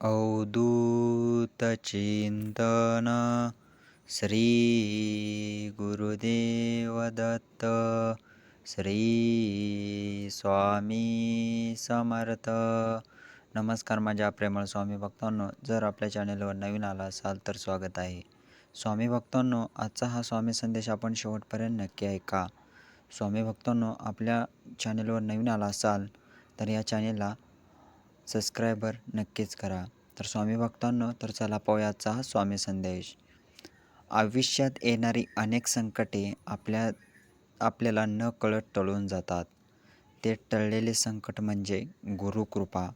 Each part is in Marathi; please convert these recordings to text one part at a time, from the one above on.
अवधूत चिंतन श्री गुरुदेव दत्त श्री स्वामी समर्थ। नमस्कार माझ्या प्रेमळ स्वामी भक्तांनो जर आपल्या चॅनेलवर नवीन आला असाल तर स्वागत आहे. स्वामी भक्तांनो आजचा हा स्वामी संदेश आपण शेवटपर्यंत नक्की ऐका स्वामी भक्तांनो आपल्या चॅनेलवर नवीन आला असाल तर या चॅनेलला सबस्क्रायबर नक्कीच करा. तर स्वामी भक्तांनो तर चला पाहूयाचा हा स्वामी संदेश. आयुष्यात येणारी अनेक संकटे आपल्या आपल्याला न कळत टळून जातात. ते टळलेले संकट म्हणजे गुरुकृपा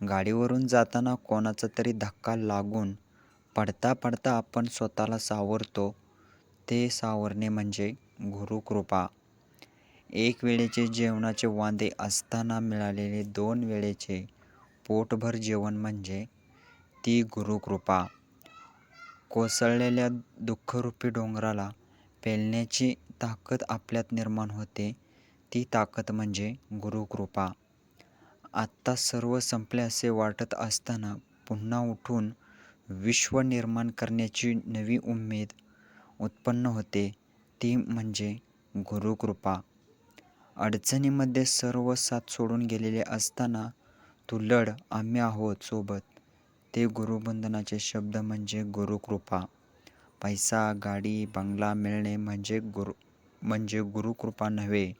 गाडीवरून जाताना कोणाचा तरी धक्का लागून पडता पडता आपण स्वतःला सावरतो. ते सावरणे म्हणजे गुरुकृपा एक वेळेचे जेवणाचे वांदे असताना मिळालेले दोन वेळेचे पोटभर जेवण म्हणजे ती गुरुकृपा. कोसळलेल्या दुःखरूपी डोंगराला पेलण्याची ताकद आपल्यात निर्माण होते. ती ताकद म्हणजे गुरुकृपा. आत्ता सर्व संपले असे वाटत असताना पुन्हा उठून विश्व निर्माण करण्याची नवी उमेद उत्पन्न होते. ती म्हणजे गुरुकृपा. अडचणीमध्ये सर्व साथ सोडून गेलेले असताना तुलड आम्ही आहोत सोबत. ते गुरुबंधनाचे शब्द म्हणजे गुरुकृपा. पैसा गाडी बंगला मिळणे म्हणजे गुरु म्हणजे गुरुकृपा नव्हे.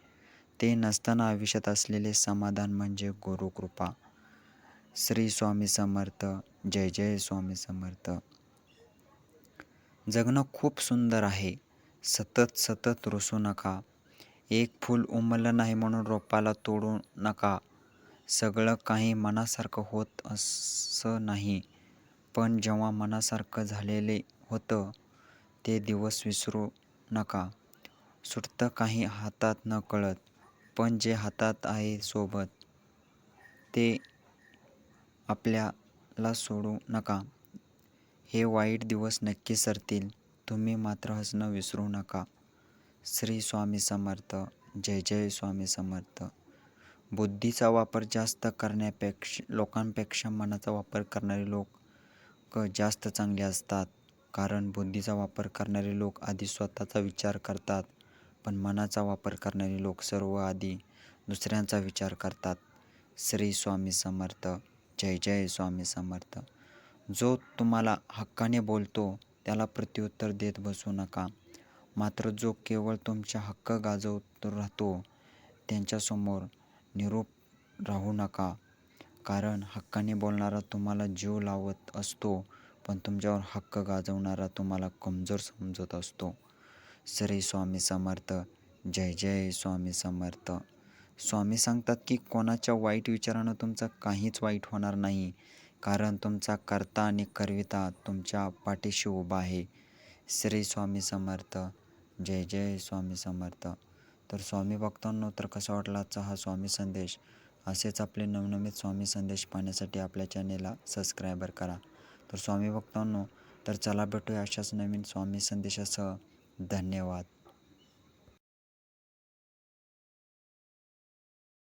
ते नसताना आयुष्यात असलेले समाधान म्हणजे गुरुकृपा. श्री स्वामी समर्थ जय जय स्वामी समर्थ. जगणं खूप सुंदर आहे. सतत सतत रुसू नका. एक फूल उमललं नाही म्हणून रोपाला तोडू नका. सगळं काही मनासारखं होत असं नाही. पण जेव्हा मनासारखं झालेले होतं ते दिवस विसरू नका. सुटतं काही हातात न कळत पण जे हातात आहे सोबत ते आपल्याला सोडू नका. हे वाईट दिवस नक्की सरतील तुम्ही मात्र हसणं विसरू नका. श्री स्वामी समर्थ. जय जय स्वामी समर्थ. बुद्धीचा वापर जास्त करण्यापेक्षा लोकांपेक्षा मनाचा वापर करणारे लोक जास्त चांगले असतात. कारण बुद्धीचा वापर करणारे लोक आधी स्वतःचा विचार करतात पण मनाचा वापर करणारे लोक सर्व आधी दुसऱ्यांचा विचार करतात. श्री स्वामी समर्थ. जय जय स्वामी समर्थ. जो तुम्हाला हक्काने बोलतो त्याला प्रत्युत्तर देत बसू नका. मात्र जो केवळ तुमच्या हक्क गाजवत राहतो त्यांच्यासमोर निरूप राहू नका. कारण हक्काने बोलणारा तुम्हाला जीव लावत असतो पण तुमच्यावर हक्क गाजवणारा तुम्हाला कमजोर समजत असतो. श्री स्वामी समर्थ. जय जय स्वामी समर्थ. स्वामी सांगतात की कोणाच्या वाईट विचारानं तुमचं काहीच वाईट होणार नाही. कारण तुमचा कर्ता आणि करविता तुमच्या पाठीशी उभा आहे. श्री स्वामी समर्थ. जय जय स्वामी समर्थ. तर स्वामी भक्तांनो तर कसा वाटला आजचा हा स्वामी संदेश? असेच आपले नवनवीन स्वामी संदेश पाहण्यासाठी आपल्या चॅनेलला सबस्क्रायबर करा. तर स्वामी भक्तांनो तर चला भेटूया अशाच नवीन स्वामी संदेशासह. धन्यवाद.